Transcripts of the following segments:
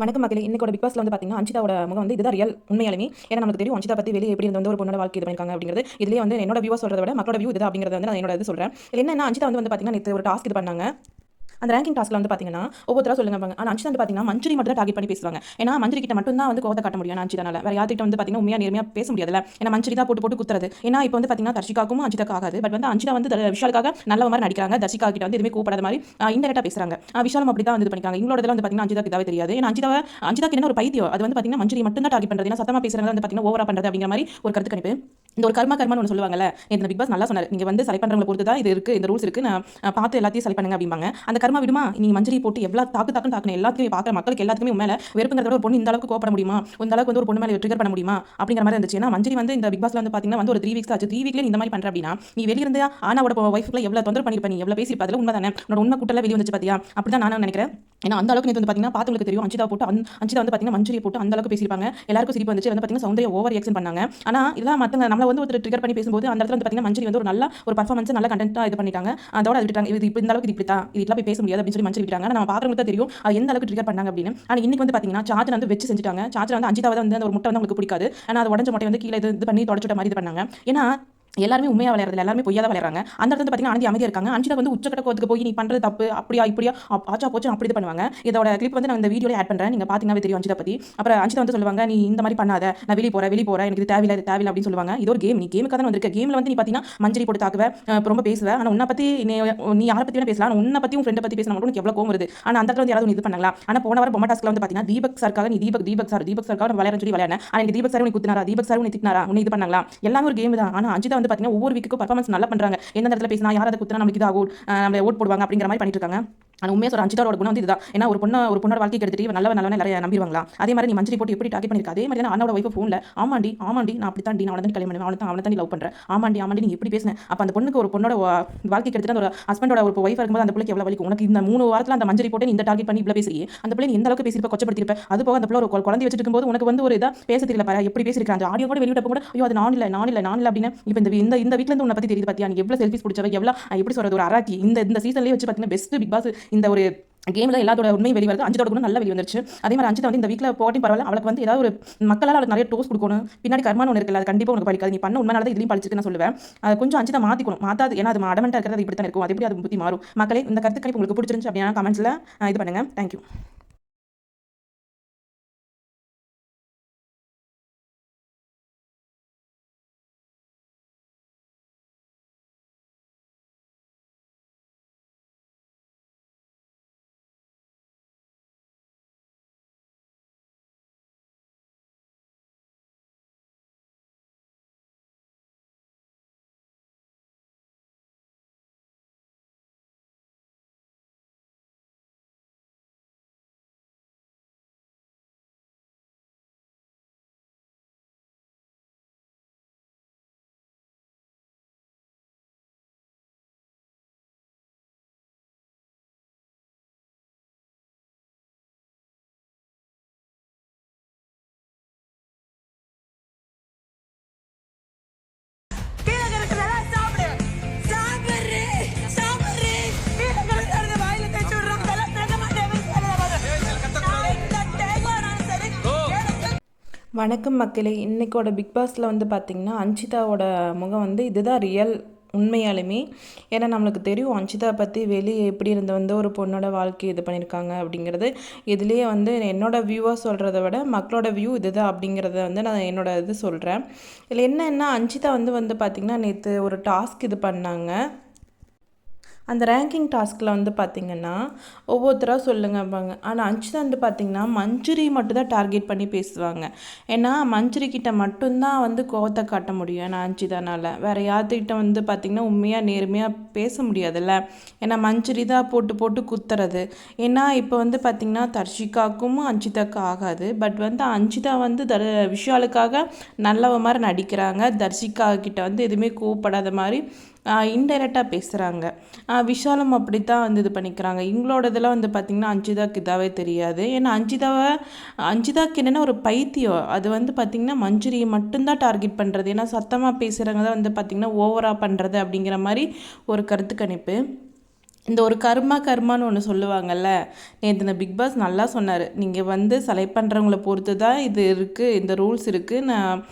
வணக்கம் மக்களே. இன்னைக்கோட பிக் பாஸ்ல வந்து பாத்தீங்கன்னா அஞ்சிதாவோட முகம் வந்து இதுதான் ரியல் உண்மையாலுமே. ஏன்னா நமக்கு தெரியும் அஞ்சிதா பத்தி வெளியே எப்படி இருந்து வந்து ஒரு பொண்ணோட வாழ்க்கை இது பண்ணிருக்காங்க அப்படிங்கிறது. இதுலேயே வந்து என்னோட வியூ சொல்றத விட மக்களோட வியூ இது அப்படிங்கிறத வந்து நான் என்னோட இது சொல்றேன். என்னன்னா அஞ்சிதா வந்து வந்து பாத்தீங்கன்னா நேற்று ஒரு டாஸ்க் இது பண்ணாங்க. அந்த ரேங்கிங் டாஸ்க்கில் வந்து பார்த்தீங்கன்னா ஒவ்வொருத்தரா சொல்லுங்க ஆனால் அஞ்சு வந்து பார்த்தீங்கன்னா மஞ்சுரி மட்டும் தான் டார்கெட் பண்ணி பேசுவாங்க. ஏன்னா மஞ்சுரி கிட்ட மட்டும் தான் வந்து கோவத்தை காட்ட முடியும். அஞ்சிதானால வேற யார்கிட்ட வந்து பார்த்தீங்கன்னா உண்மையாக நேர்மையாக பேச முடியாதுல ஏன்னா மஞ்சுரி தான் போட்டு போட்டு குத்துறது. ஏன்னா இப்போ வந்து பார்த்தீங்கன்னா தர்ஷிகாக்கும் அஞ்சிதாக்கு ஆகாது. பட் வந்து அஞ்சிதா வந்து விஷாலுக்காக நல்ல மாதிரி நடிக்கிறாங்க. தர்ஷிகா கிட்ட வந்து எதுவுமே கூப்பிடாத மாதிரி இன்டெரக்டாக பேசுறாங்க. ஆஹ் விஷாலும் அப்படி தான் வந்து பண்ணிக்காங்க இவங்களோட இதெல்லாம் வந்து பார்த்தீங்கன்னா அஞ்சிதாக்கு இதாவே தெரியாது. ஏன்னா அஞ்சிதாவை அஞ்சிதாக்கு என்ன ஒரு பைத்தியம் அது வந்து பார்த்தீங்கன்னா மஞ்சுரி மட்டும் தான் டார்கெட் பண்ணுறது ஏன்னா சத்தமாக பேசுறாங்க வந்து பார்த்தீங்கன்னா ஓவரா பண்ணுறது அப்படிங்கிற மாதிரி ஒரு கருத்து கணிப்பு. இந்த ஒரு கர்மா கர்மான்னு ஒன்று சொல்லுவாங்கல்ல. இந்த பிக் பாஸ் நல்லா சொன்னார். நீங்க வந்து செலக்ட் பண்ணுறவங்களை பொறுத்து தான் இது இருக்கு இந்த ரூல்ஸ் இருக்கு. நான் பார்த்து எல்லாத்தையும் செலக்ட் பண்ணுங்க அப்படிம்பாங்க. அந்த கர்மா விடுமா? நீ மஞ்சரி போட்டு எவ்வளோ தாக்கு தாக்கு தாக்கணும் எல்லாத்தையும் பார்க்குற மக்களுக்கு எல்லாத்துக்குமே மேலே மேல வெறுப்புங்கிறத ஒரு பொண்ணு இந்த அளவுக்கு கோப்பட முடியுமா? இந்த அளவுக்கு வந்து ஒரு பொண்ணு மேலே ட்ரிகர் பண்ண முடியுமா? அப்படிங்கிற மாதிரி இருந்துச்சு. ஏன்னா மஞ்சரி வந்து இந்த பிக் பாஸ்ல வந்து பாத்தீங்கன்னா வந்து ஒரு த்ரீ வீக்ஸ் ஆச்சு. த்ரீ வீக்ல இந்த மாதிரி பண்ற அப்படின்னா நீ வெளியிருந்து ஆனாவோட ஒய்ஃப்ல எவ்வளவு தொந்தரவு பண்ணிருப்ப நீ? எவ்வளவு பேசியிருப்ப? அதில் உண்மை தானே உன்னோட உண்மை கூட்டல வெளியே வந்துச்சு பாத்தியா? அப்படிதான் நானும் நினைக்கிறேன். ஏன்னா அந்த அளவுக்கு வந்து பாத்தீங்கன்னா பார்த்தவங்களுக்கு தெரியும். அஞ்சிதா போட்டு அந்த அஞ்சிதா வந்து பாத்தீங்கன்னா மஞ்சரி போட்டு அந்த அளவுக்கு பேசியிருப்பாங்க. எல்லாருக்கும் சிரிப்பு வந்துச்சு. வந்து பாத்தீங்கன்னா சௌந்தர்யா ஓவர் ரியாக்ஷன் பண்ணாங்க. ஆனா இதெல்லாம் மத்தவங்க நம்மள வந்து ஒரு ட்ரிகர் பண்ணி பேசும்போது அந்த இடத்துல வந்து பாத்தீங்கன்னா மஞ்சரி வந்து ஒரு நல்ல ஒரு பர்ஃபார்மன்ஸ் நல்ல கண்டென்ட்டா இது பண்ணிட்டாங்க. அதோட அது விட்டாங்க இது இந்த அளவுக்கு இது இப்படி தான் இது இப்படி போய் பேச முடியாது அப்படின்னு சொல்லி மஞ்சரி விட்டாங்க நம்ம பாக்குறவங்களுக்கு தான் தெரியும் அது எந்த அளவுக்கு ட்ரிகர் பண்ணாங்க அப்படின்னு. ஆனா இன்னைக்கு வந்து பாத்தீங்கன்னா சார்ஜர் வந்து வச்சு செஞ்சுட்டாங்க. சார்ஜர் வந்து அஞ்சிதாவது வந்து அந்த ஒரு முட்டை வந்து உங்களுக்கு பிடிக்காது. ஆனா அது உடஞ்ச முட்டை வந்து கீழே இது இது பண்ணி தொடச்சுட்ட மாதிரி இது பண்ணாங்க. ஏன்னா எல்லாருமே உண்மையாக விளையாடுறது எல்லாருமே பொய்யா தான் விளையாடுறாங்க. அந்த இடத்துல பார்த்தீங்கன்னா அனந்தி அமைதியா இருக்காங்க. அஞ்சிதா வந்து உச்சக்கட்ட கோத்துக்கு போய் நீ பண்ணுறது தப்பு. அப்படியா இப்படியா? ஆச்சா போச்சு? அப்படி இது பண்ணுவாங்க. இதோட கிளிப் வந்து நான் இந்த வீடியோவில் ஆட் பண்றேன். நீங்க பார்த்தீங்கன்னா தெரியும் அஞ்சிதா பத்தி. அப்புறம் அஞ்சிதா வந்து சொல்லுவாங்க நீ இந்த மாதிரி பண்ணாத. நான் வெளியே போகிறேன் வெளியே போகிறேன் எனக்கு இது தேவையில்லை தேவையில்லை அப்படின்னு சொல்லுவாங்க. இது ஒரு கேம் நீ கேமுக்காக தான் வந்திருக்க கேம்ல வந்து நீ பார்த்தீங்கன்னா மஞ்சரி போட்டு தாக்குவ ரொம்ப பேசுவ. ஆனா உன்னை பத்தி நீ யாரை பற்றி வேணா பேசலாம். ஆனால் உன்னை பற்றி உன் ஃப்ரெண்டை பற்றி பேசினா மட்டும் உனக்கு எவ்வளவு கோவம் வருது? ஆனால் அந்த இடத்துல வந்து யாராவது இது பண்ணலாம் ஆனால் போன வாரம் பொம்மா டாஸ்க்கில் வந்து பார்த்தீங்கன்னா தீபக் சார்க்காக நீ தீபக் தீபக் சார் தீபக் சார்க்காக விளையாட சொல்லி விளையாடுறேன் ஆனால் எனக்கு தீபக் சார் உனக்கு குத்தினாரா? தீபக் சார் உனக்கு திட்டினாரா? உன்னை இது பண்ணலாம் எல்லாமே ஒரு கேம் தான். ஆனா அஞ்சிதா வந்து பாத்தீங்கன்னா ஒவ்வொரு வீக்குக்கும் பர்ஃபார்மன்ஸ் நல்லா பண்றாங்க. எந்த இடத்துல பேசினா யார் அதை குத்தினா நமக்கு இதாகும்? நம்மளை ஓட் போடுவாங்க அப்படிங்கிற மாதிரி பண்ணிட்டு இருக்காங்க. ஆனால் உண்மையாக சொல்ற அஞ்சிதாரோட குணம் வந்து இதுதான். ஏன்னா ஒரு பொண்ணு ஒரு பொண்ணோட வாழ்க்கை எடுத்துட்டு நல்ல நல்ல நல்லவன் நிறைய நம்பிடுவாங்களா? அதே மாதிரி நீ மஞ்சரி போட்டு எப்படி டாக்கி பண்ணிருக்க அதே மாதிரி தான் அண்ணாவோட ஒய்ஃப் ஃபோன்ல ஆமாண்டி ஆமாண்டி நான் அப்படி தான் நான் அவனை தான் கல்யாணம் பண்ணுவேன் அவனை தான் அவனை தான் லவ் பண்றேன். ஆமாண்டி ஆமாண்டி நீ எப்படி பேசினேன் அப்ப அந்த பொண்ணுக்கு ஒரு பொண்ணோட வாழ்க்கை எடுத்துட்டு ஒரு ஹஸ்பண்டோட ஒரு ஒய்ஃப் இருக்கும்போது அந்த பிள்ளைக்கு எவ்வளவு வலிக்கும்? உனக்கு இந்த மூணு வாரத்துல அந்த மஞ்சரி போட்டு நீ இந்த டார்கெட் பண்ணி இவ்வளோ பேசுறீ அந்த பிள்ளை நீ எந்த அளவுக்கு பேசியிருப்ப கொச்சப்படுத்திருப்ப அது போக அந்த பிள்ளை ஒரு குழந்தை வச்சிட்டு போது உனக்கு வந்து ஒரு இதாக பேச தெரியல பாரு. எப்படி பேசிருக்காங்க அந்த ஆடியோ கூட வெளியிட்டப்ப கூட ஐயோ அது நான் இல்ல நான் இல்ல நான் இல்லை அப்படின்னு இப்போ இந்த இந்த இந்த வீட்ல இருந்து உன்னை பத்தி தெரியுது பாத்தியா? நீ எவ்வளவு செல்ஃபிஸ் பிடிச்சவ எவ்வளோ எப்படி சொல்றது ஒரு அராத்தி இந்த இந்த சீசன்லயே வச்சு பாத்தீங்கன்னா பெஸ்ட் பிக் பாஸ் இந்த ஒரு கேமில் எல்லாத்தோட உண்மை வெளி வருது அஞ்சு குணம் நல்ல வெளி வந்துருச்சு. அதே மாதிரி அஞ்சு வந்து இந்த வீட்டில் போட்டி பரவாயில்ல. அவளுக்கு வந்து ஏதாவது ஒரு மக்களால் அவளுக்கு நிறைய டோஸ் கொடுக்கணும். பின்னாடி கர்மான்னு ஒன்று இருக்குல்ல அது கண்டிப்பாக உனக்கு படிக்காது நீ பண்ண உண்மைனால தான் இதுலையும் படிச்சிருக்கு நான் சொல்லுவேன். அது கொஞ்சம் அஞ்சு தான் மாற்றிக்கணும் மாற்றாது ஏன்னா அது அடமெண்ட்டாக இருக்கிறது இப்படி தான் இருக்கும். அது எப்படி அது புத்தி மாறும்? மக்களே இந்த கருத்துக்களை உங்களுக்கு பிடிச்சிருந்துச்சு அப்படின்னா கமெண்ட்ஸில் இது பண்ணுங்க. தேங்க்யூ வணக்கம் மக்களே. இன்றைக்கோட பிக் பாஸில் வந்து பார்த்திங்கன்னா அஞ்சிதாவோட முகம் வந்து இதுதான் ரியல் உண்மையாலுமே. ஏன்னா நம்மளுக்கு தெரியும் அஞ்சிதா பற்றி வெளியே எப்படி இருந்து வந்து ஒரு பொண்ணோட வாழ்க்கை இது பண்ணியிருக்காங்க அப்படிங்கிறது. இதுலேயே வந்து என்னோட வியூவாக சொல்கிறத விட மக்களோட வியூ இதுதான் அப்படிங்கிறத வந்து நான் என்னோட இது சொல்கிறேன் இதில் என்னென்னா அஞ்சிதா வந்து வந்து பார்த்திங்கன்னா நேற்று ஒரு டாஸ்க் இது பண்ணாங்க. அந்த ரேங்கிங் டாஸ்கில் வந்து பார்த்திங்கன்னா ஒவ்வொருத்தராக சொல்லுங்கப்பாங்க ஆனால் அஞ்சிதா வந்து பார்த்திங்கன்னா மஞ்சுரி மட்டும் தான் டார்கெட் பண்ணி பேசுவாங்க. ஏன்னா மஞ்சுரி கிட்ட மட்டும்தான் வந்து கோவத்தை காட்ட முடியும். ஏன்னா அஞ்சிதானால. வேறு யார்கிட்ட வந்து பார்த்திங்கன்னா உண்மையாக நேர்மையாக பேச முடியாதுல்ல. ஏன்னா மஞ்சுரி தான் போட்டு போட்டு குத்துறது. ஏன்னா இப்போ வந்து பார்த்திங்கன்னா தர்ஷிகாக்கும் அஞ்சிதாக்கு ஆகாது. பட் வந்து அஞ்சிதா வந்து தர் விஷாலுக்காக நல்லவ மாதிரி நடிக்கிறாங்க. தர்ஷிகா கிட்ட வந்து எதுவுமே கோவப்படாத மாதிரி இன்டைரக்டாக பேசுகிறாங்க விஷாலும் அப்படி தான் வந்து இது பண்ணிக்கிறாங்க. இவங்களோட இதெல்லாம் வந்து பார்த்திங்கன்னா அஞ்சிதாக்கு இதாகவே தெரியாது. ஏன்னா அஞ்சிதாவை அஞ்சிதாக்கு என்னென்னா ஒரு பைத்தியம். அது வந்து பார்த்திங்கன்னா மஞ்சுரியை மட்டும்தான் டார்கெட் பண்ணுறது ஏன்னா சத்தமாக பேசுகிறவங்க தான் வந்து பார்த்திங்கன்னா ஓவராக பண்ணுறது அப்படிங்கிற மாதிரி ஒரு கருத்து கணிப்பு. இந்த ஒரு கர்மா கர்மான்னு ஒன்று சொல்லுவாங்கல்ல. நேற்று இந்த பிக் பாஸ் நல்லா சொன்னார். நீங்கள் வந்து செலக்ட் பண்ணுறவங்கள பொறுத்து தான் இது இருக்குது இந்த ரூல்ஸ் இருக்குது நான்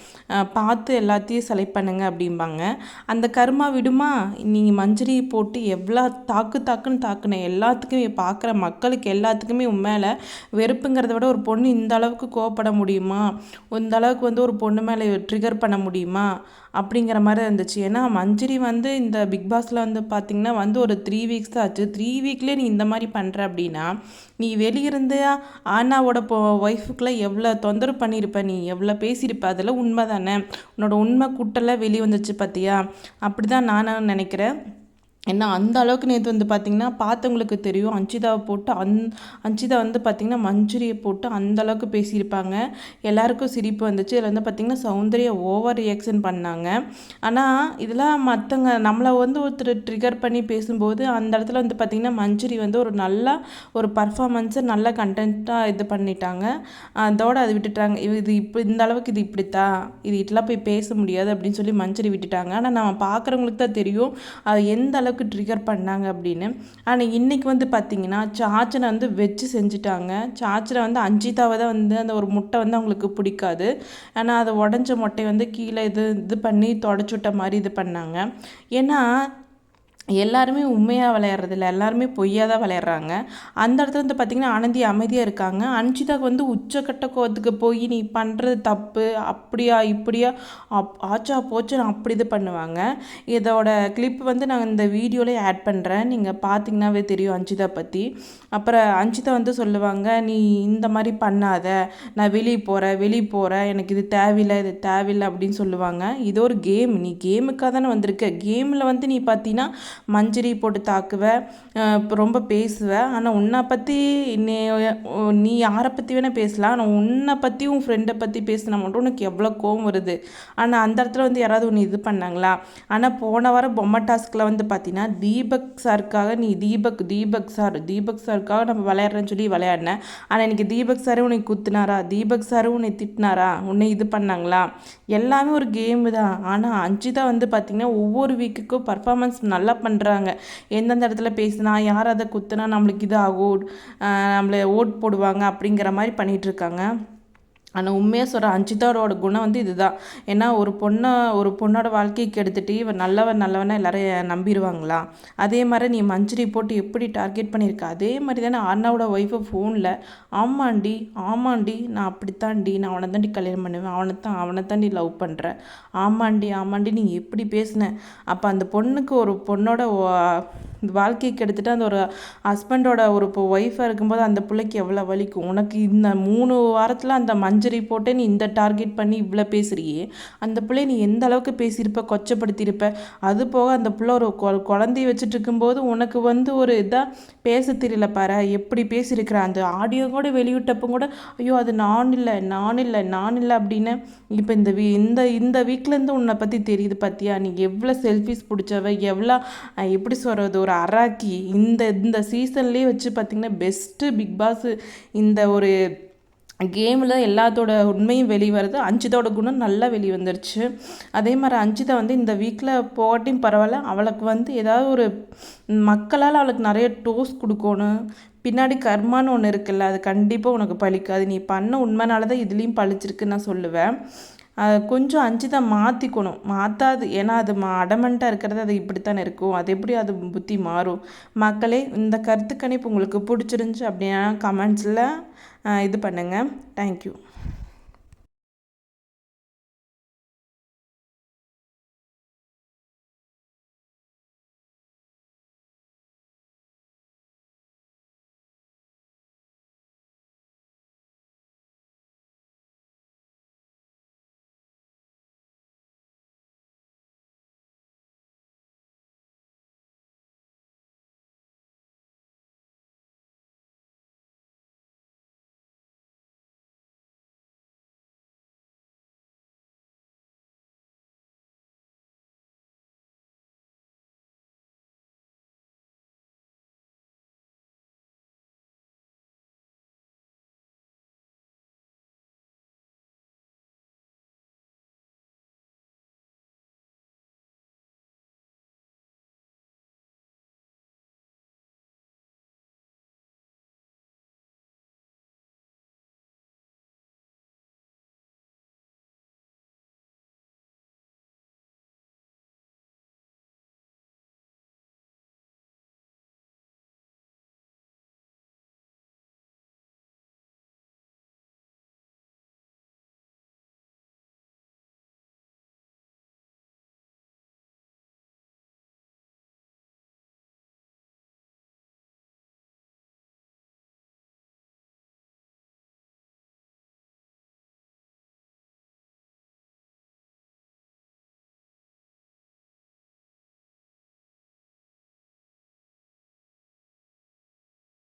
பார்த்து எல்லாத்தையும் செலக்ட் பண்ணுங்க அப்படிம்பாங்க. அந்த கர்மா விடுமா? நீங்கள் மஞ்சரி போட்டு எவ்வளோ தாக்கு தாக்குன்னு தாக்குன எல்லாத்துக்குமே பார்க்குற மக்களுக்கு எல்லாத்துக்குமே உன் மேலே வெறுப்புங்கிறத விட ஒரு பொண்ணு இந்த அளவுக்கு கோவப்பட முடியுமா? இந்த அளவுக்கு வந்து ஒரு பொண்ணு மேலே ட்ரிகர் பண்ண முடியுமா? அப்படிங்கிற மாதிரி இருந்துச்சு. ஏன்னா மஞ்சரி வந்து இந்த பிக் பாஸில் வந்து பார்த்திங்கன்னா வந்து ஒரு த்ரீ வீக்ஸ் தான் ஆச்சு. த்ரீ வீக்லேயே நீ இந்த மாதிரி பண்ணுற அப்படின்னா நீ வெளியிருந்து ஆனாவோட பொ ஒய்ஃபுக்கெலாம் எவ்வளோ தொந்தரவு பண்ணியிருப்ப நீ எவ்வளோ பேசியிருப்ப அதெல்லாம் உண்மை தானே உன்னோட உண்மை கூட்டெல்லாம் வெளியே வந்துச்சு பார்த்தியா அப்படி தான் நானும் நினைக்கிறேன். ஏன்னா அந்த அளவுக்கு நேற்று வந்து பார்த்திங்கன்னா பார்த்தவங்களுக்கு தெரியும். அஞ்சிதாவை போட்டு அந் அஞ்சிதா வந்து பார்த்திங்கன்னா மஞ்சுரியை போட்டு அந்த அளவுக்கு பேசியிருப்பாங்க. எல்லாருக்கும் சிரிப்பு வந்துச்சு. இதில் வந்து பார்த்திங்கன்னா சௌந்தர்யா ஓவர் ரியாக்ஷன் பண்ணாங்க. ஆனால் இதெல்லாம் மற்றவங்க நம்மளை வந்து ஒருத்தர் ட்ரிகர் பண்ணி பேசும்போது அந்த இடத்துல வந்து பார்த்திங்கன்னா மஞ்சுரி வந்து ஒரு நல்ல ஒரு பர்ஃபாமன்ஸை நல்ல கண்டென்ட்டாக இது பண்ணிட்டாங்க. அதோட அது விட்டுட்டாங்க. இது இப்போ இந்த அளவுக்கு இது இப்படித்தான் இது இட்லாம் போய் பேச முடியாது அப்படின்னு சொல்லி மஞ்சரி விட்டுட்டாங்க. ஆனால் நம்ம பார்க்குறவங்களுக்கு தான் தெரியும். அது எந்த அளவுக்கு ட்ரிகர் பண்ணாங்க அப்படின்னு. ஆனால் இன்னைக்கு வந்து பார்த்திங்கன்னா சாச்சனை வந்து வச்சு செஞ்சுட்டாங்க. சாச்சனை வந்து அஞ்சிதாவை தான் வந்து அந்த ஒரு முட்டை வந்து அவங்களுக்கு பிடிக்காது. ஆனால் அதை உடஞ்ச முட்டை வந்து கீழே இது இது பண்ணி தொடச்சி விட்ட மாதிரி இது பண்ணாங்க. ஏன்னா எல்லாருமே உண்மையாக விளையாடுறதில்ல. எல்லாருமே பொய்யாக தான் விளையாடுறாங்க. அந்த இடத்துல வந்து பார்த்திங்கன்னா ஆனந்தி அமைதியாக இருக்காங்க. அன்ஷிதாக்கு வந்து உச்சக்கட்ட கோவத்துக்கு போய் நீ பண்ணுறது தப்பு. அப்படியா இப்படியா? அப் ஆச்சா போச்சு நான் அப்படி இது பண்ணுவாங்க. இதோட கிளிப் வந்து நான் இந்த வீடியோலேயே ஆட் பண்ணுறேன் நீங்கள் பார்த்தீங்கன்னாவே தெரியும் அஞ்சிதா பற்றி அப்புறம் அஞ்சிதா வந்து சொல்லுவாங்க நீ இந்த மாதிரி பண்ணாத. நான் வெளியே போகிறேன் வெளியே போகிறேன் எனக்கு இது தேவையில்லை இது தேவையில்லை அப்படின்னு சொல்லுவாங்க. இது ஒரு கேம் நீ கேமுக்காக தானே வந்திருக்க. கேமில் வந்து நீ பார்த்தீங்கன்னா மஞ்சரி போட்டு தாக்குவேன் ரொம்ப பேசுவேன் ஆனால் உன்னை பற்றி நீ நீ யாரை பற்றி வேணால் பேசலாம். ஆனால் உன்னை பற்றி உன் ஃப்ரெண்டை பற்றி பேசினா மட்டும் உனக்கு எவ்வளோ கோவம் வருது? ஆனால் அந்த இடத்துல வந்து யாராவது ஒன்று இது பண்ணாங்களா? ஆனால் போன வாரம் பொம்மை டாஸ்கில் வந்து பார்த்தீங்கன்னா தீபக் சாருக்காக நீ தீபக் தீபக் சார் தீபக் சாருக்காக நம்ம விளையாடுறேன்னு சொல்லி விளையாடினேன் ஆனால் எனக்கு தீபக் சாரே உன்னை குத்துனாரா? தீபக் சாரும் உன்னை திட்டினாரா? உன்னை இது பண்ணாங்களா? எல்லாமே ஒரு கேமு தான். ஆனால் அஞ்சிதா வந்து பார்த்திங்கன்னா ஒவ்வொரு வீக்குக்கும் பர்ஃபார்மன்ஸ் நல்லா பண்ணுறாங்க எந்தெந்த இடத்துல பேசினா யார் அதை குத்துனா நம்மளுக்கு இது ஆகும் நம்மளை ஓட் போடுவாங்க அப்படிங்கிற மாதிரி பண்ணிட்டு இருக்காங்க. ஆனால் உண்மையாக சொல்கிறேன் அஞ்சிதாரோட குணம் வந்து இதுதான். ஏன்னா ஒரு பொண்ணை ஒரு பொண்ணோட வாழ்க்கைக்கு எடுத்துகிட்டு இவன் நல்லவன் நல்லவனை எல்லாரும் நம்பிடுவாங்களா அதே மாதிரி நீ மஞ்சரி போட்டு எப்படி டார்கெட் பண்ணியிருக்க? அதே மாதிரி தானே அண்ணாவோட ஒய்ஃபை ஃபோனில் ஆமாண்டி ஆமாண்டி நான் அப்படித்தான்டி நான் அவனை தாண்டி கல்யாணம் பண்ணுவேன் அவனை தான் அவனை தாண்டி லவ் பண்ணுறேன் ஆமாண்டி ஆமாண்டி நீ எப்படி பேசுன? அப்போ அந்த பொண்ணுக்கு ஒரு பொண்ணோட இந்த வாழ்க்கைக்கு எடுத்துகிட்டு அந்த ஒரு ஹஸ்பண்டோட ஒரு இப்போ ஒய்ஃபாக இருக்கும்போது அந்த பிள்ளைக்கு எவ்வளோ வலிக்கும் உனக்கு இந்த மூணு வாரத்தில் அந்த மஞ்சரி போட்டு நீ இந்த டார்கெட் பண்ணி இவ்வளோ பேசுகிறியே அந்த பிள்ளை நீ எந்த அளவுக்கு பேசியிருப்ப கொச்சப்படுத்தியிருப்ப? அது போக அந்த பிள்ளை ஒரு கொ- குழந்தைய வச்சுட்டு இருக்கும்போது உனக்கு வந்து ஒரு இதாக பேச தெரியல பாரு எப்படி பேசியிருக்கிற? அந்த ஆடியோ கூட வெளியிட்டப்போ கூட ஐயோ அது நான் இல்லை நான் இல்லை நான் இல்லை அப்படின்னு இப்போ இந்த வீ இந்த இந்த வீக்லேருந்து உன்னை பற்றி தெரியுது பார்த்தியா நீ எவ்வளோ செல்ஃபிஸ் பிடிச்சவ? எவ்வளோ எப்படி சொல்கிறது ஒரு அராக்கி. இந்த இந்த சீசன்லேயே வச்சு பார்த்திங்கன்னா பெஸ்ட்டு பிக் பாஸ் இந்த ஒரு கேமில் எல்லாத்தோட உண்மையும் வெளிவருது. அஞ்சிதோட குணம் நல்லா வெளி வந்துருச்சு அதே மாதிரி அஞ்சிதா வந்து இந்த வீக்கில் போகட்டும் பரவாயில்ல. அவளுக்கு வந்து ஏதாவது ஒரு மக்களால் அவளுக்கு நிறைய டோஸ் கொடுக்கணும். பின்னாடி கர்மான்னு ஒன்று இருக்குல்ல அது கண்டிப்பாக உனக்கு பழிக்காது. நீ பண்ண உண்மைனால தான் இதுலேயும் பழிச்சிருக்குன்னு நான் சொல்லுவேன். கொஞ்சம் அஞ்சிதா மாற்றிக்கணும் மாற்றாது ஏன்னா அது மா அடமெண்ட்டாக இருக்கிறது அது இப்படித்தானே இருக்கும். அது எப்படி அது புத்தி மாறும்? மக்களே இந்த கருத்து கணிப்பு உங்களுக்கு பிடிச்சிருந்துச்சி அப்படின்னா கமெண்ட்ஸில் இது பண்ணுங்கள் தேங்க்யூ